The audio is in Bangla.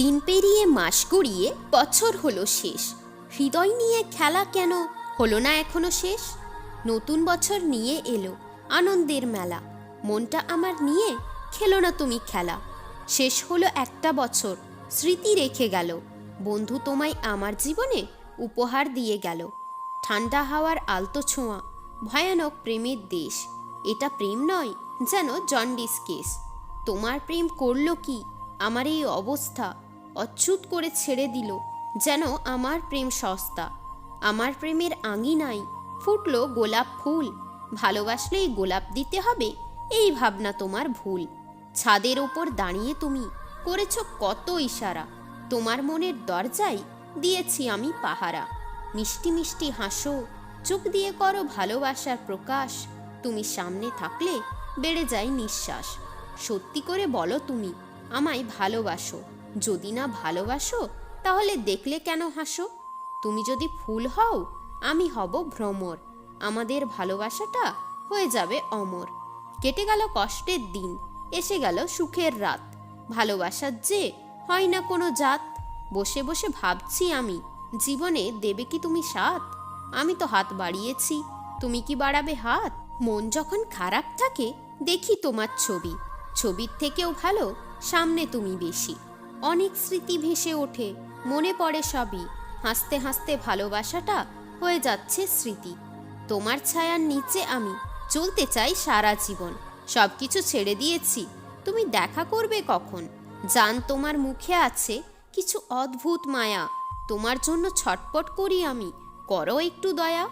দিন পেরিয়ে মাস গড়িয়ে বছর হলো শেষ। হৃদয় নিয়ে খেলা কেন হলো না এখনও শেষ? নতুন বছর নিয়ে এলো আনন্দের মেলা। মনটা আমার নিয়ে, খেলো না তুমি খেলা। শেষ হলো একটা বছর, স্মৃতি রেখে গেল। বন্ধু তোমায় আমার জীবনে উপহার দিয়ে গেল। ঠান্ডা হাওয়ার আলতো ছোঁয়া, ভয়ানক প্রেমের দেশ। এটা প্রেম নয় যেন জন্ডিস কেস। তোমার প্রেম করল কি? আমার এই অবস্থা অচ্যুত করে ছেড়ে দিল, যেন আমার প্রেম সস্তা। আমার প্রেমের আঙিনাই ফুটলো গোলাপ ফুল। ভালোবাসলেই গোলাপ দিতে হবে, এই ভাবনা তোমার ভুল। ছাদের ওপর দাঁড়িয়ে তুমি করেছ কত ইশারা। তোমার মনের দরজায় দিয়েছি আমি পাহারা। মিষ্টি মিষ্টি হাসো, চোখ দিয়ে করো ভালোবাসার প্রকাশ। তুমি সামনে থাকলে বেড়ে যায় নিঃশ্বাস। সত্যি করে বলো তুমি, আমায় ভালোবাসো। যদি না ভালোবাসো, তাহলে দেখলে কেন হাসো? তুমি যদি ফুল হও, আমি হব ভ্রমর। আমাদের ভালোবাসাটা হয়ে যাবে অমর। কেটে গেল কষ্টের দিন, এসে গেল সুখের রাত। ভালোবাসার যে হয় না কোনো জাত। বসে বসে ভাবছি আমি, জীবনে দেবে কি তুমি সাথ আমি তো হাত বাড়িয়েছি, তুমি কি বাড়াবে হাত? মন যখন খারাপ থাকে, দেখি তোমার ছবি। ছবির থেকেও ভালো, সামনে তুমি বেশি। অনেক স্মৃতি ভেসে ওঠে, মনে পড়ে সবই। হাসতে হাসতে ভালোবাসাটা হয়ে যাচ্ছে স্মৃতি। তোমার ছায়ার নিচে আমি চলতে চাই সারা জীবন। সব কিছু ছেড়ে দিয়েছি, তুমি দেখা করবে কখন? জান তোমার মুখে আছে কিছু অদ্ভুত মায়া। তোমার জন্য ছটপট করি আমি, করো একটু দয়া।